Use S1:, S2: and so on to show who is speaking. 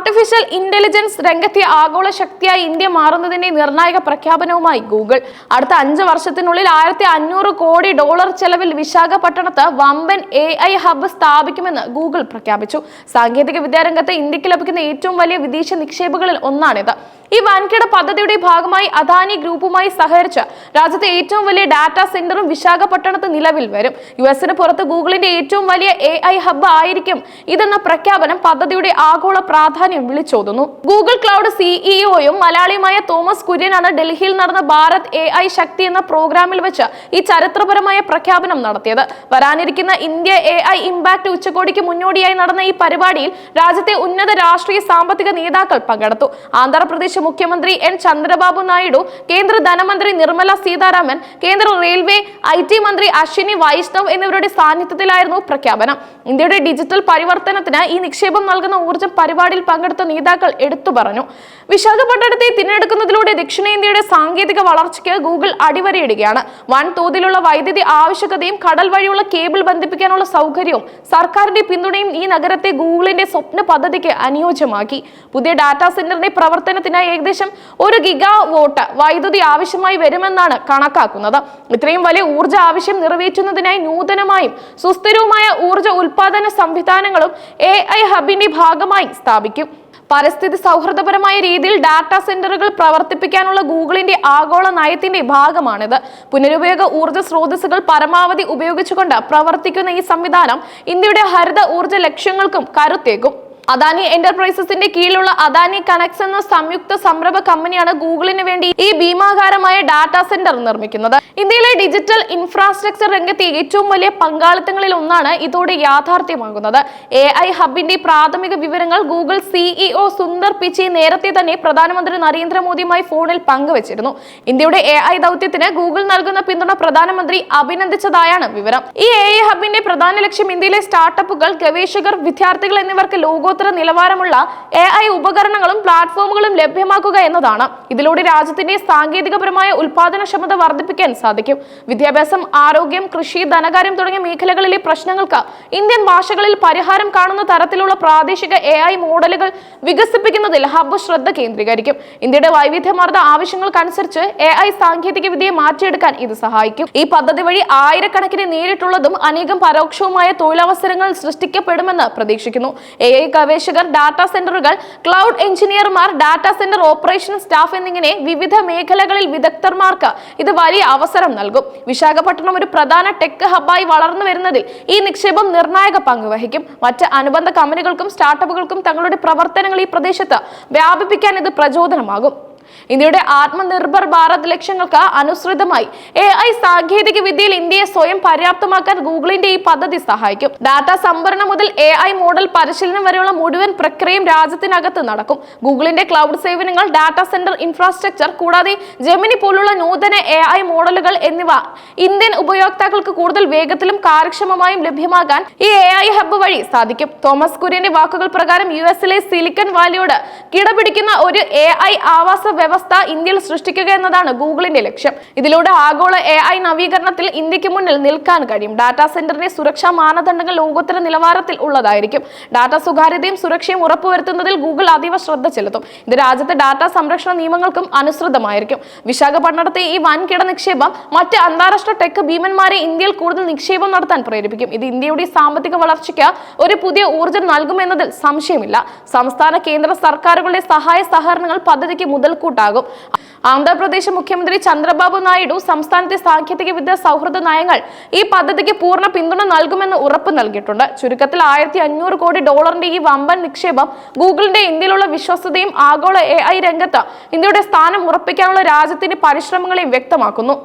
S1: Artificial intelligence രംഗത്തെ ആഗോള ശക്തിയായി ഇന്ത്യ മാറുന്നതിന്റെ നിർണായക പ്രഖ്യാപനവുമായി ഗൂഗിൾ. അടുത്ത അഞ്ച് വർഷത്തിനുള്ളിൽ ആയിരത്തി അഞ്ഞൂറ് കോടി ഡോളർ ചെലവിൽ വിശാഖപട്ടണത്ത് വമ്പൻ എ ഐ ഹബ്ബ് സ്ഥാപിക്കുമെന്ന് ഗൂഗിൾ പ്രഖ്യാപിച്ചു. സാങ്കേതിക വിദ്യാരംഗത്ത് ഇന്ത്യയ്ക്ക് ലഭിക്കുന്ന ഏറ്റവും വലിയ വിദേശ നിക്ഷേപങ്ങളിൽ ഒന്നാണിത്. ഈ വൻകിട പദ്ധതിയുടെ ഭാഗമായി അദാനി ഗ്രൂപ്പുമായി സഹകരിച്ച് രാജ്യത്തെ ഏറ്റവും വലിയ ഡാറ്റാ സെന്ററും വിശാഖപട്ടണത്ത് നിലവിൽ വരും. യു എസിന് പുറത്ത് ഗൂഗിളിന്റെ ഏറ്റവും വലിയ എ ഐ ഹബ്ബ് ആയിരിക്കും ഇതെന്ന പ്രഖ്യാപനം പദ്ധതിയുടെ ആഗോള പ്രാധാന്യം വിളിച്ചോതുന്നു. ഗൂഗിൾ ക്ലൗഡ് സിഇഒയും മലയാളിയുമായ തോമസ് കുര്യനാണ് ഡൽഹിയിൽ നടന്ന ഭാരത് എ ഐ ശക്തി എന്ന പ്രോഗ്രാമിൽ വെച്ച് ഈ ചരിത്രപരമായ പ്രഖ്യാപനം നടത്തിയത്. വരാനിരിക്കുന്ന ഇന്ത്യ എ ഐ ഇമ്പാക്ട് ഉച്ചകോടിക്ക് മുന്നോടിയായി നടന്ന ഈ പരിപാടിയിൽ രാജ്യത്തെ ഉന്നത രാഷ്ട്രീയ സാമ്പത്തിക നേതാക്കൾ പങ്കെടുത്തു. ആന്ധ്രാപ്രദേശ് മുഖ്യമന്ത്രി എൻ ചന്ദ്രബാബു നായിഡു കേന്ദ്ര ധനമന്ത്രി നിർമ്മല സീതാരാമൻ കേന്ദ്ര റെയിൽവേ ഐ ടി മന്ത്രി അശ്വിനി വൈഷ്ണവ് എന്നിവരുടെ സാന്നിധ്യത്തിലായിരുന്നു പ്രഖ്യാപനം. ഇന്ത്യയുടെ ഡിജിറ്റൽ പരിവർത്തനത്തിന് ഈ നിക്ഷേപം നൽകുന്ന ഊർജം പരിപാടിയിൽ പങ്കെടുത്ത നേതാക്കൾ എടുത്തു പറഞ്ഞു. വിശാഖപട്ടണത്തെ തിരഞ്ഞെടുക്കുന്നതിലൂടെ ദക്ഷിണേന്ത്യയുടെ സാങ്കേതിക വളർച്ചയ്ക്ക് ഗൂഗിൾ അടിവരയിടുകയാണ്. വൻ തോതിലുള്ള വൈദ്യുതി ആവശ്യകതയും കടൽ വഴിയുള്ള കേബിൾ ബന്ധിപ്പിക്കാനുള്ള സൗകര്യവും സർക്കാരിന്റെ പിന്തുണയും ഈ നഗരത്തെ ഗൂഗിളിന്റെ സ്വപ്ന പദ്ധതിക്ക് അനുയോജ്യമാക്കി. പുതിയ ഡാറ്റാ സെന്ററിന്റെ പ്രവർത്തനത്തിന് ഏകദേശം ഒരു ഗിഗാ വോട്ട് വൈദ്യുതി ആവശ്യമായി വരുമെന്നാണ് കണക്കാക്കുന്നത്. ഇത്രയും വലിയ ഊർജ ആവശ്യം നിറവേറ്റുന്നതിനായി നൂതനമായും സുസ്ഥിരവുമായ ഊർജ ഉൽപാദന സംവിധാനങ്ങളും എ ഐ ഹബിന്റെ ഭാഗമായി സ്ഥാപിക്കും. പരിസ്ഥിതി സൗഹൃദപരമായ രീതിയിൽ ഡാറ്റാ സെന്ററുകൾ പ്രവർത്തിപ്പിക്കാനുള്ള ഗൂഗിളിന്റെ ആഗോള നയത്തിന്റെ ഭാഗമാണിത്. പുനരുപയോഗ ഊർജ സ്രോതസ്സുകൾ പരമാവധി ഉപയോഗിച്ചുകൊണ്ട് പ്രവർത്തിക്കുന്ന ഈ സംവിധാനം ഇന്ത്യയുടെ ഹരിത ഊർജ ലക്ഷ്യങ്ങൾക്കും കരുത്തേക്കും അദാനി എന്റർപ്രൈസസിന്റെ കീഴിലുള്ള അദാനി കണക്സ് എന്ന സംയുക്ത സംരംഭ കമ്പനിയാണ് ഗൂഗിളിന് വേണ്ടി ഈ ഭീമാകാരമായ ഡാറ്റാ സെന്റർ നിർമ്മിക്കുന്നത്. ഇന്ത്യയിലെ ഡിജിറ്റൽ ഇൻഫ്രാസ്ട്രക്ചർ രംഗത്തെ ഏറ്റവും വലിയ പങ്കാളിത്തങ്ങളിൽ ഒന്നാണ് ഇതോടെ യാഥാർത്ഥ്യമാകുന്നത്. എ ഐ ഹബിന്റെ പ്രാഥമിക വിവരങ്ങൾ ഗൂഗിൾ സിഇഒ സുന്ദർ പിച്ചി നേരത്തെ തന്നെ പ്രധാനമന്ത്രി നരേന്ദ്രമോദിയുമായി ഫോണിൽ പങ്കുവച്ചിരുന്നു. ഇന്ത്യയുടെ എ ഐ ദൗത്യത്തിന് ഗൂഗിൾ നൽകുന്ന പിന്തുണ പ്രധാനമന്ത്രി അഭിനന്ദിച്ചതായാണ് വിവരം. ഈ എ ഐ ഹബിന്റെ പ്രധാന ലക്ഷ്യം ഇന്ത്യയിലെ സ്റ്റാർട്ടപ്പുകൾ ഗവേഷകർ വിദ്യാർത്ഥികൾ എന്നിവർക്ക് ലോകോത്തര നിലവാരമുള്ള എ ഐ ഉപകരണങ്ങളും പ്ലാറ്റ്ഫോമുകളും ലഭ്യമാക്കുക എന്നതാണ്. ഇതിലൂടെ രാജ്യത്തിന്റെ സാങ്കേതികപരമായ ഉൽപാദനക്ഷമത വർദ്ധിപ്പിക്കാൻ സാധിക്കും. വിദ്യാഭ്യാസം ആരോഗ്യം കൃഷി ധനകാര്യം തുടങ്ങിയ മേഖലകളിലെ പ്രശ്നങ്ങൾക്ക് ഇന്ത്യൻ ഭാഷകളിൽ പരിഹാരം കാണുന്ന തരത്തിലുള്ള പ്രാദേശിക എ ഐ മോഡലുകൾ വികസിപ്പിക്കുന്നതിൽ ഹബ്ബ് ശ്രദ്ധ കേന്ദ്രീകരിക്കും. ഇന്ത്യയുടെ വൈവിധ്യമാർന്ന ആവശ്യങ്ങൾക്കനുസരിച്ച് എ ഐ സാങ്കേതിക വിദ്യയെ മാറ്റിയെടുക്കാൻ ഇത് സഹായിക്കും. ഈ പദ്ധതി വഴി ആയിരക്കണക്കിന് നേരിട്ടുള്ളതും അനേകം പരോക്ഷവുമായ തൊഴിലവസരങ്ങൾ സൃഷ്ടിക്കപ്പെടുമെന്ന് പ്രതീക്ഷിക്കുന്നു. എ ഐ ഗവേഷകർ ഡാറ്റാ സെന്ററുകൾ ക്ലൗഡ് എഞ്ചിനീയർമാർ ഡാറ്റാ സെന്റർ ഓപ്പറേഷൻ സ്റ്റാഫ് എന്നിങ്ങനെ വിവിധ മേഖലകളിൽ വിദഗ്ധർമാർക്ക് ഇത് വലിയ അവസരം നൽകും. വിശാഖപട്ടണം ഒരു പ്രധാന ടെക് ഹബ്ബായി വളർന്നു വരുന്നതിൽ ഈ നിക്ഷേപം നിർണായക പങ്ക് വഹിക്കും. മറ്റ് അനുബന്ധ കമ്പനികൾക്കും സ്റ്റാർട്ടപ്പുകൾക്കും തങ്ങളുടെ പ്രവർത്തനങ്ങൾ ഈ പ്രദേശത്ത് വ്യാപിപ്പിക്കാൻ ഇത് പ്രചോദനമാകും. ഇന്ത്യയുടെ ആത്മനിർഭർ ഭാരത് ലക്ഷ്യങ്ങൾക്ക് അനുസൃതമായി എ ഐ സാങ്കേതിക വിദ്യയിൽ ഇന്ത്യയെ സ്വയം പര്യാപ്തമാക്കാൻ ഗൂഗിളിന്റെ ഈ പദ്ധതി സഹായിക്കും. ഡാറ്റ സംഭരണം മുതൽ എ ഐ മോഡൽ പരിശീലനം വരെയുള്ള മുഴുവൻ പ്രക്രിയയും രാജ്യത്തിനകത്ത് നടക്കും. ഗൂഗിളിന്റെ ക്ലൗഡ് സേവനങ്ങൾ ഡാറ്റാ സെന്റർ ഇൻഫ്രാസ്ട്രക്ചർ കൂടാതെ ജെമിനി പോലുള്ള നൂതന എ ഐ മോഡലുകൾ എന്നിവ ഇന്ത്യൻ ഉപയോക്താക്കൾക്ക് കൂടുതൽ വേഗത്തിലും കാര്യക്ഷമമായും ലഭ്യമാകാൻ ഈ എ ഐ ഹബ്ബ് വഴി സാധിക്കും. തോമസ് കുര്യന്റെ വാക്കുകൾ പ്രകാരം യു എസിലെ സിലിക്കൺ വാലിയോട് കിടപിടിക്കുന്ന ഒരു എ ഐ ആവാസ വ്യവസ്ഥ ഇന്ത്യയിൽ സൃഷ്ടിക്കുക എന്നതാണ് ഗൂഗിളിന്റെ ലക്ഷ്യം. ഇതിലൂടെ ആഗോള എ ഐ നവീകരണത്തിൽ ഇന്ത്യയ്ക്ക് മുന്നിൽ നിൽക്കാൻ കഴിയും. ഡാറ്റാ സെന്ററിന്റെ സുരക്ഷാ മാനദണ്ഡങ്ങൾ ലോകോത്തര നിലവാരത്തിൽ ഉള്ളതായിരിക്കും. ഡാറ്റ സ്വകാര്യതയും സുരക്ഷയും ഉറപ്പുവരുത്തുന്നതിൽ ഗൂഗിൾ അതീവ ശ്രദ്ധ ചെലുത്തും. ഇത് രാജ്യത്തെ ഡാറ്റാ സംരക്ഷണ നിയമങ്ങൾക്കും അനുസൃതമായിരിക്കും. വിശാഖപട്ടണത്തെ ഈ വൻകിട നിക്ഷേപം മറ്റ് അന്താരാഷ്ട്ര ടെക് ഭീമന്മാരെ ഇന്ത്യയിൽ കൂടുതൽ നിക്ഷേപം നടത്താൻ പ്രേരിപ്പിക്കും. ഇത് ഇന്ത്യയുടെ സാമ്പത്തിക വളർച്ചയ്ക്ക് ഒരു പുതിയ ഊർജം നൽകുമെന്നതിൽ സംശയമില്ല. സംസ്ഥാന കേന്ദ്ര സർക്കാരുകളുടെ സഹായ സഹകരണങ്ങൾ പദ്ധതിക്ക് മുതൽക്കൂട്ടാകും ആന്ധ്രാപ്രദേശ് മുഖ്യമന്ത്രി ചന്ദ്രബാബു നായിഡു സംസ്ഥാനത്തെ സാങ്കേതിക വിദ്യ സൗഹൃദ നയങ്ങൾ ഈ പദ്ധതിക്ക് പൂർണ പിന്തുണ നൽകുമെന്ന് ഉറപ്പ് നൽകിയിട്ടുണ്ട്. ചുരുക്കത്തിൽ ആയിരത്തി അഞ്ഞൂറ് കോടി ഡോളറിന്റെ ഈ വമ്പൻ നിക്ഷേപം ഗൂഗിളിന്റെ ഇന്ത്യയിലുള്ള വിശ്വസ്തതയും ആഗോള എ ഐ രംഗത്ത് ഇന്ത്യയുടെ സ്ഥാനം ഉറപ്പിക്കാനുള്ള രാജ്യത്തിന്റെ പരിശ്രമങ്ങളെയും വ്യക്തമാക്കുന്നു.